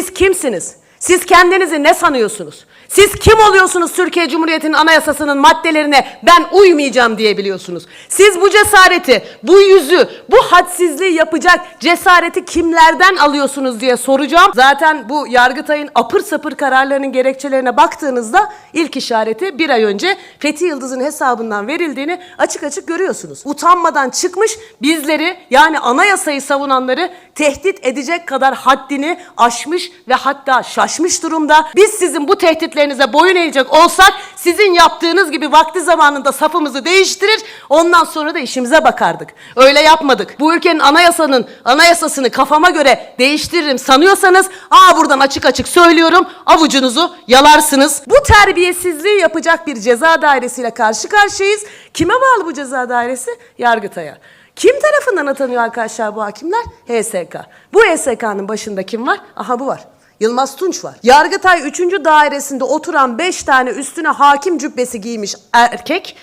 Siz kimsiniz? Siz kendinizi ne sanıyorsunuz? Siz kim oluyorsunuz Türkiye Cumhuriyeti'nin anayasasının maddelerine ben uymayacağım diyebiliyorsunuz? Siz bu cesareti, bu yüzü, bu hadsizliği yapacak cesareti kimlerden alıyorsunuz diye soracağım. Zaten bu Yargıtay'ın apır sapır kararlarının gerekçelerine baktığınızda ilk işareti bir ay önce Fethi Yıldız'ın hesabından verildiğini açık açık görüyorsunuz. Utanmadan çıkmış bizleri yani anayasayı savunanları tehdit edecek kadar haddini aşmış ve hatta şaşmış durumda. Biz sizin bu tehditlerinize boyun eğecek olsak sizin yaptığınız gibi vakti zamanında safımızı değiştirir ondan sonra da işimize bakardık. Öyle yapmadık. Bu ülkenin anayasanın anayasasını kafama göre değiştiririm sanıyorsanız aa buradan açık açık söylüyorum avucunuzu yalarsınız. Bu terbiyesizliği yapacak bir ceza dairesiyle karşı karşıyayız. Kime bağlı bu ceza dairesi? Yargıtay'a. Kim tarafından atanıyor arkadaşlar bu hakimler? HSK. Bu HSK'nın başında kim var? Aha bu var. Yılmaz Tunç var. Yargıtay 3. dairesinde oturan 5 tane üstüne hakim cübbesi giymiş erkek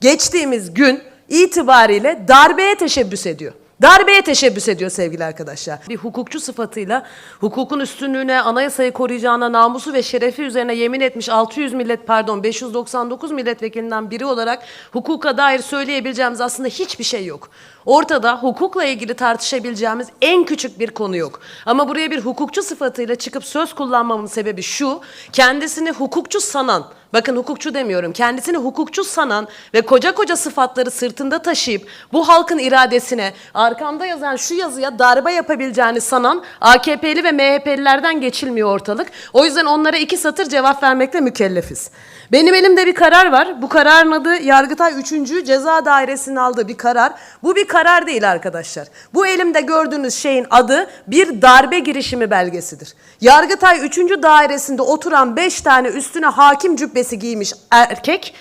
geçtiğimiz gün itibariyle darbeye teşebbüs ediyor. Darbeye teşebbüs ediyor sevgili arkadaşlar. Bir hukukçu sıfatıyla hukukun üstünlüğüne, anayasayı koruyacağına, namusu ve şerefi üzerine yemin etmiş 600 millet pardon 599 milletvekilinden biri olarak hukuka dair söyleyebileceğimiz aslında hiçbir şey yok. Ortada hukukla ilgili tartışabileceğimiz en küçük bir konu yok. Ama buraya bir hukukçu sıfatıyla çıkıp söz kullanmamın sebebi şu. Kendisini hukukçu sanan, bakın hukukçu demiyorum, kendisini hukukçu sanan ve koca koca sıfatları sırtında taşıyıp bu halkın iradesine arkamda yazan şu yazıya darbe yapabileceğini sanan AKP'li ve MHP'lilerden geçilmiyor ortalık. O yüzden onlara iki satır cevap vermekle mükellefiz. Benim elimde bir karar var. Bu kararın adı Yargıtay 3. Ceza Dairesi'nin aldığı bir karar. Bu bir karar değil arkadaşlar. Bu elimde gördüğünüz şeyin adı bir darbe girişimi belgesidir. Yargıtay 3. Dairesinde oturan 5 tane üstüne hakim cübbesi giymiş erkek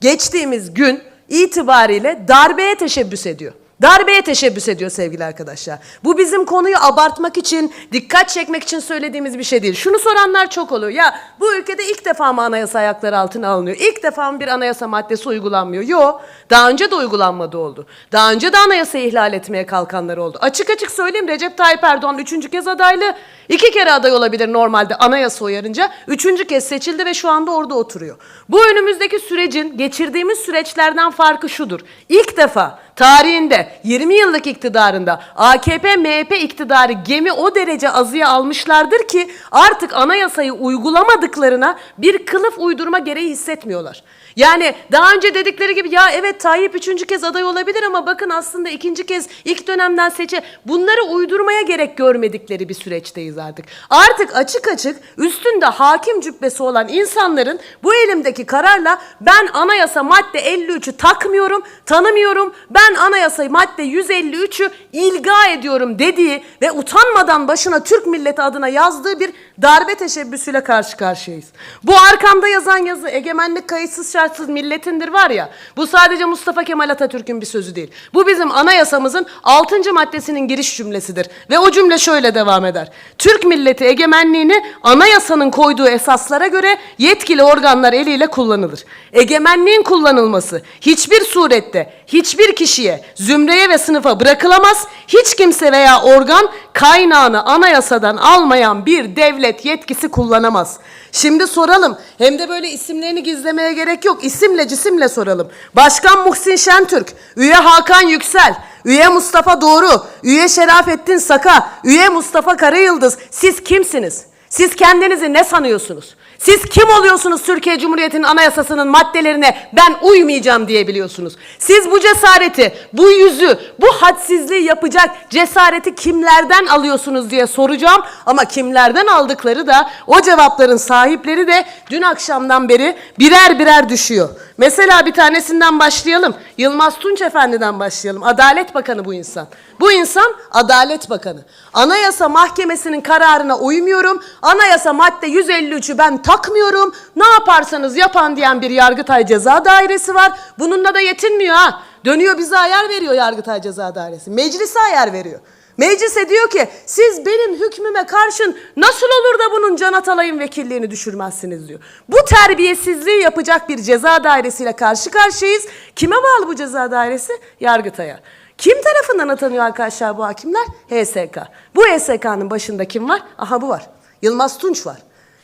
geçtiğimiz gün itibariyle darbeye teşebbüs ediyor. Darbeye teşebbüs ediyor sevgili arkadaşlar. Bu bizim konuyu abartmak için, dikkat çekmek için söylediğimiz bir şey değil. Şunu soranlar çok oluyor. Ya bu ülkede ilk defa mı anayasa ayakları altına alınıyor? İlk defa mı bir anayasa maddesi uygulanmıyor? Yok. Daha önce de uygulanmadı oldu. Daha önce de anayasayı ihlal etmeye kalkanlar oldu. Açık açık söyleyeyim Recep Tayyip Erdoğan üçüncü kez adaylı. İki kere aday olabilir normalde anayasa uyarınca. Üçüncü kez seçildi ve şu anda orada oturuyor. Bu önümüzdeki sürecin geçirdiğimiz süreçlerden farkı şudur. İlk defa tarihinde 20 yıllık iktidarında AKP MHP iktidarı gemi o derece azıya almışlardır ki artık anayasayı uygulamadıklarına bir kılıf uydurma gereği hissetmiyorlar. Yani daha önce dedikleri gibi ya evet Tayyip üçüncü kez aday olabilir ama bakın aslında ikinci kez ilk dönemden seçe bunları uydurmaya gerek görmedikleri bir süreçteyiz artık. Artık açık açık üstünde hakim cübbesi olan insanların bu elimdeki kararla ben anayasa madde 53'ü takmıyorum, tanımıyorum. Ben anayasayı madde 153'ü ilga ediyorum dediği ve utanmadan başına Türk milleti adına yazdığı bir darbe teşebbüsüyle karşı karşıyayız. Bu arkamda yazan yazı egemenlik kayıtsız şartsız milletindir var ya bu sadece Mustafa Kemal Atatürk'ün bir sözü değil. Bu bizim anayasamızın 6. maddesinin giriş cümlesidir ve o cümle şöyle devam eder. Türk milleti egemenliğini anayasanın koyduğu esaslara göre yetkili organlar eliyle kullanılır. Egemenliğin kullanılması hiçbir surette hiçbir kişiye, zümreye ve sınıfa bırakılamaz. Hiç kimse veya organ kaynağını anayasadan almayan bir devlet yetkisi kullanamaz. Şimdi soralım. Hem de böyle isimlerini gizlemeye gerek yok. İsimle cisimle soralım. Başkan Muhsin Şentürk, üye Hakan Yüksel, üye Mustafa Doğru, üye Şerafettin Saka, üye Mustafa Karayıldız. Siz kimsiniz? Siz kendinizi ne sanıyorsunuz? Siz kim oluyorsunuz Türkiye Cumhuriyeti'nin anayasasının maddelerine ben uymayacağım diyebiliyorsunuz? Siz bu cesareti, bu yüzü, bu hadsizliği yapacak cesareti kimlerden alıyorsunuz diye soracağım. Ama kimlerden aldıkları da o cevapların sahipleri de dün akşamdan beri birer birer düşüyor. Mesela bir tanesinden başlayalım. Yılmaz Tunç Efendi'den başlayalım. Adalet Bakanı bu insan. Bu insan Adalet Bakanı. Anayasa Mahkemesi'nin kararına uymuyorum. Anayasa madde 153'ü ben takmıyorum. Ne yaparsanız yapan diyen bir Yargıtay Ceza Dairesi var. Bununla da yetinmiyor ha. Dönüyor bize ayar veriyor Yargıtay Ceza Dairesi. Meclise ayar veriyor. Meclise diyor ki siz benim hükmüme karşın nasıl olur da bunun Can Atalay'ın vekilliğini düşürmezsiniz diyor. Bu terbiyesizliği yapacak bir ceza dairesiyle karşı karşıyayız. Kime bağlı bu ceza dairesi? Yargıtay'a. Kim tarafından atanıyor arkadaşlar bu hakimler? HSK. Bu HSK'nın başında kim var? Aha bu var. Yılmaz Tunç var.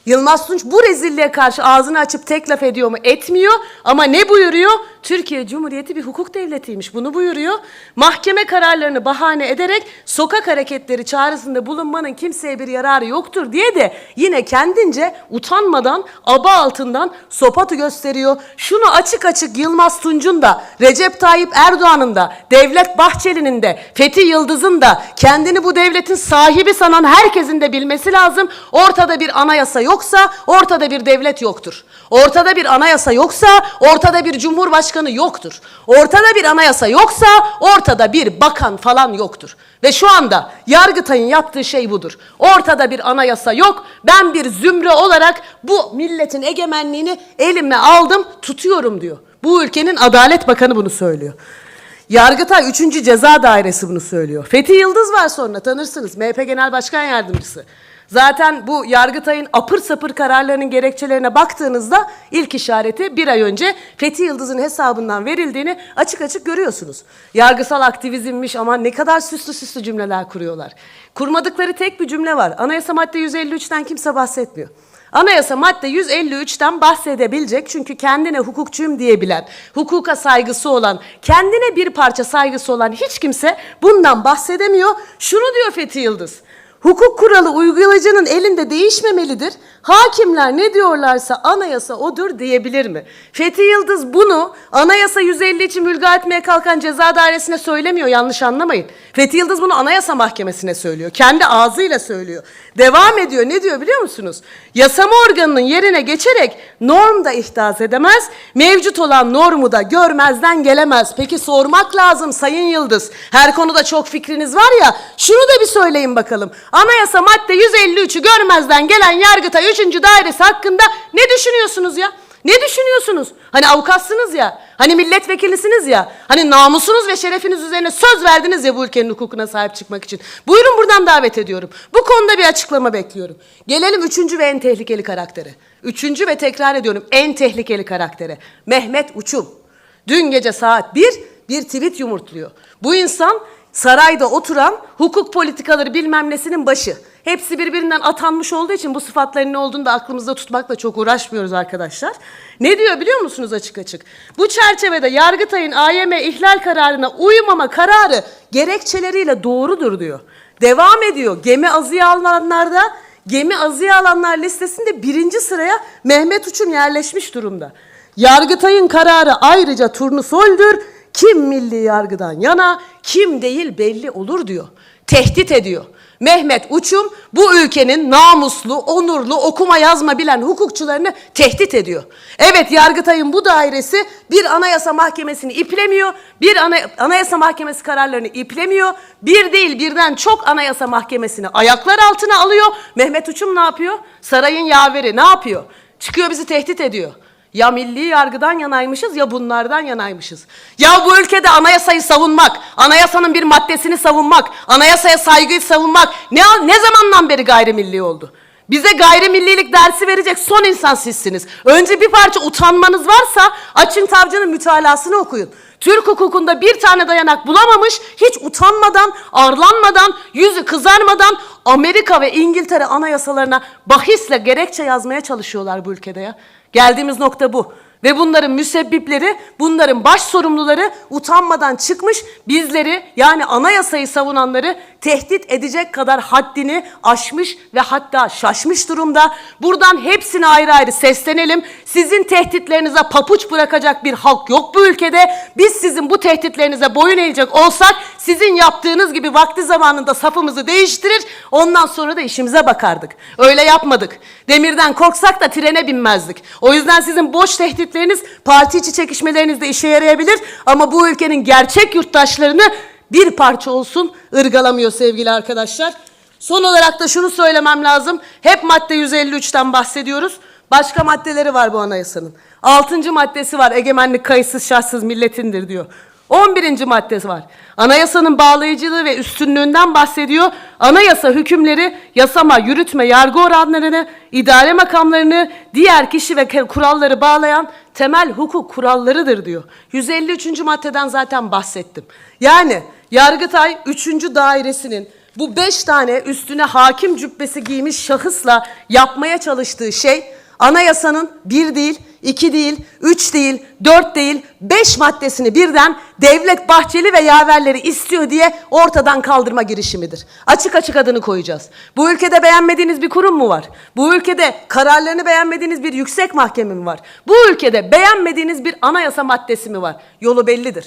Yılmaz Tunç bu rezilliğe karşı ağzını açıp tek laf ediyor mu? Etmiyor. Ama ne buyuruyor? Türkiye Cumhuriyeti bir hukuk devletiymiş. Bunu buyuruyor. Mahkeme kararlarını bahane ederek sokak hareketleri çağrısında bulunmanın kimseye bir yararı yoktur diye de yine kendince utanmadan aba altından sopatı gösteriyor. Şunu açık açık Yılmaz Tunç'un da Recep Tayyip Erdoğan'ın da Devlet Bahçeli'nin de Fethi Yıldız'ın da kendini bu devletin sahibi sanan herkesin de bilmesi lazım. Ortada bir anayasa yoksa ortada bir devlet yoktur. Ortada bir anayasa yoksa ortada bir cumhurbaşkanı yoktur. Ortada bir anayasa yoksa ortada bir bakan falan yoktur. Ve şu anda Yargıtay'ın yaptığı şey budur. Ortada bir anayasa yok. Ben bir zümre olarak bu milletin egemenliğini elime aldım, tutuyorum diyor. Bu ülkenin Adalet Bakanı bunu söylüyor. Yargıtay 3. Ceza Dairesi bunu söylüyor. Fethi Yıldız var sonra tanırsınız. MHP Genel Başkan Yardımcısı. Zaten bu Yargıtay'ın apır sapır kararlarının gerekçelerine baktığınızda ilk işareti bir ay önce Fethi Yıldız'ın hesabından verildiğini açık açık görüyorsunuz. Yargısal aktivizmmiş ama ne kadar süslü süslü cümleler kuruyorlar. Kurmadıkları tek bir cümle var. Anayasa madde 153'ten kimse bahsetmiyor. Anayasa madde 153'ten bahsedebilecek çünkü kendine hukukçuyum diyebilen, hukuka saygısı olan, kendine bir parça saygısı olan hiç kimse bundan bahsedemiyor. Şunu diyor Fethi Yıldız. Hukuk kuralı uygulayıcının elinde değişmemelidir. Hakimler ne diyorlarsa anayasa odur diyebilir mi? Fethi Yıldız bunu anayasa 150 için mülga etmeye kalkan ceza dairesine söylemiyor yanlış anlamayın. Fethi Yıldız bunu anayasa mahkemesine söylüyor. Kendi ağzıyla söylüyor. Devam ediyor ne diyor biliyor musunuz? Yasama organının yerine geçerek norm da ihdas edemez. Mevcut olan normu da görmezden gelemez. Peki sormak lazım Sayın Yıldız. Her konuda çok fikriniz var ya şunu da bir söyleyin bakalım. Anayasa madde 153'ü görmezden gelen Yargıtay 3. Dairesi hakkında ne düşünüyorsunuz ya? Ne düşünüyorsunuz? Hani avukatsınız ya, hani milletvekilisiniz ya, hani namusunuz ve şerefiniz üzerine söz verdiniz ya bu ülkenin hukukuna sahip çıkmak için. Buyurun buradan davet ediyorum. Bu konuda bir açıklama bekliyorum. Gelelim üçüncü ve en tehlikeli karaktere. Üçüncü ve tekrar ediyorum en tehlikeli karaktere. Mehmet Uçum. Dün gece saat 1 bir tweet yumurtluyor. Bu insan sarayda oturan hukuk politikaları bilmem nesinin başı. Hepsi birbirinden atanmış olduğu için bu sıfatların ne olduğunu da aklımızda tutmakla çok uğraşmıyoruz arkadaşlar. Ne diyor biliyor musunuz açık açık? Bu çerçevede Yargıtay'ın AYM ihlal kararına uymama kararı gerekçeleriyle doğrudur diyor. Devam ediyor. Gemi azıya alınanlarda gemi azıya alanlar listesinde birinci sıraya Mehmet Uçum yerleşmiş durumda. Yargıtay'ın kararı ayrıca turnusoldür. Kim milli yargıdan yana, kim değil belli olur diyor. Tehdit ediyor. Mehmet Uçum bu ülkenin namuslu, onurlu, okuma yazma bilen hukukçularını tehdit ediyor. Evet Yargıtay'ın bu dairesi bir anayasa mahkemesini iplemiyor, bir ana, anayasa mahkemesi kararlarını iplemiyor, bir değil birden çok anayasa mahkemesini ayaklar altına alıyor. Mehmet Uçum ne yapıyor? Sarayın yaveri ne yapıyor? Çıkıyor bizi tehdit ediyor. Ya milli yargıdan yanaymışız ya bunlardan yanaymışız. Ya bu ülkede anayasayı savunmak, anayasanın bir maddesini savunmak, anayasaya saygıyı savunmak ne, ne zamandan beri gayrimilli oldu? Bize gayrimillilik dersi verecek son insan sizsiniz. Önce bir parça utanmanız varsa açın Tavcı'nın mütalasını okuyun. Türk hukukunda bir tane dayanak bulamamış, hiç utanmadan, arlanmadan, yüzü kızarmadan Amerika ve İngiltere anayasalarına bahisle gerekçe yazmaya çalışıyorlar bu ülkede ya. Geldiğimiz nokta bu. Ve bunların müsebbipleri, bunların baş sorumluları utanmadan çıkmış bizleri yani anayasayı savunanları tehdit edecek kadar haddini aşmış ve hatta şaşmış durumda. Buradan hepsine ayrı ayrı seslenelim. Sizin tehditlerinize papuç bırakacak bir halk yok bu ülkede. Biz sizin bu tehditlerinize boyun eğecek olsak sizin yaptığınız gibi vakti zamanında safımızı değiştirir ondan sonra da işimize bakardık. Öyle yapmadık. Demirden korksak da trene binmezdik. O yüzden sizin boş tehditleriniz parti içi çekişmelerinizde işe yarayabilir ama bu ülkenin gerçek yurttaşlarını bir parça olsun ırgalamıyor sevgili arkadaşlar. Son olarak da şunu söylemem lazım. Hep madde 153'ten bahsediyoruz. Başka maddeleri var bu anayasanın. Altıncı maddesi var. Egemenlik kayıtsız şartsız milletindir diyor. 11. maddesi var. Anayasanın bağlayıcılığı ve üstünlüğünden bahsediyor. Anayasa hükümleri yasama, yürütme, yargı oranlarını, idare makamlarını, diğer kişi ve kuralları bağlayan temel hukuk kurallarıdır diyor. 153. maddeden zaten bahsettim. Yani Yargıtay 3. dairesinin bu beş tane üstüne hakim cübbesi giymiş şahısla yapmaya çalıştığı şey anayasanın bir değil, iki değil, üç değil, dört değil, beş maddesini birden Devlet Bahçeli ve yaverleri istiyor diye ortadan kaldırma girişimidir. Açık açık adını koyacağız. Bu ülkede beğenmediğiniz bir kurum mu var? Bu ülkede kararlarını beğenmediğiniz bir yüksek mahkeme mi var? Bu ülkede beğenmediğiniz bir anayasa maddesi mi var? Yolu bellidir.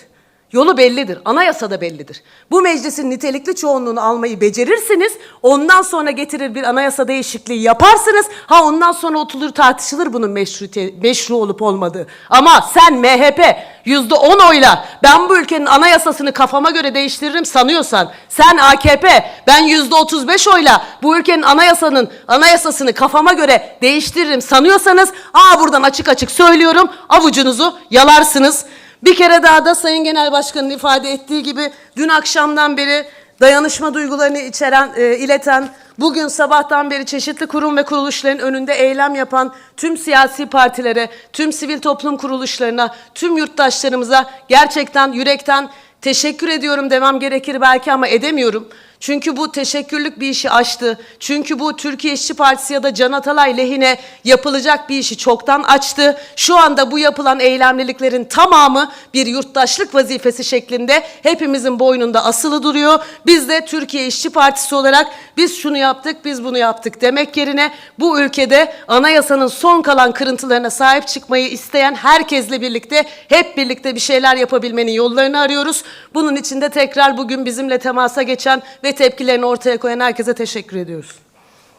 Yolu bellidir. Anayasa da bellidir. Bu meclisin nitelikli çoğunluğunu almayı becerirsiniz. Ondan sonra getirir bir anayasa değişikliği yaparsınız. Ha ondan sonra oturur tartışılır bunun meşrute, meşru olup olmadığı. Ama sen MHP yüzde on oyla ben bu ülkenin anayasasını kafama göre değiştiririm sanıyorsan sen AKP ben yüzde otuz beş oyla bu ülkenin anayasanın anayasasını kafama göre değiştiririm sanıyorsanız aa buradan açık açık söylüyorum avucunuzu yalarsınız. Bir kere daha da Sayın Genel Başkan'ın ifade ettiği gibi dün akşamdan beri dayanışma duygularını içeren, e, ileten, bugün sabahtan beri çeşitli kurum ve kuruluşların önünde eylem yapan tüm siyasi partilere, tüm sivil toplum kuruluşlarına, tüm yurttaşlarımıza gerçekten yürekten teşekkür ediyorum demem gerekir belki ama edemiyorum. Çünkü bu teşekkürlük bir işi aştı. Çünkü bu Türkiye İşçi Partisi ya da Can Atalay lehine yapılacak bir işi çoktan açtı. Şu anda bu yapılan eylemliliklerin tamamı bir yurttaşlık vazifesi şeklinde hepimizin boynunda asılı duruyor. Biz de Türkiye İşçi Partisi olarak biz şunu yaptık, biz bunu yaptık demek yerine bu ülkede anayasanın son kalan kırıntılarına sahip çıkmayı isteyen herkesle birlikte hep birlikte bir şeyler yapabilmenin yollarını arıyoruz. Bunun için de tekrar bugün bizimle temasa geçen ve tepkilerini ortaya koyan herkese teşekkür ediyoruz.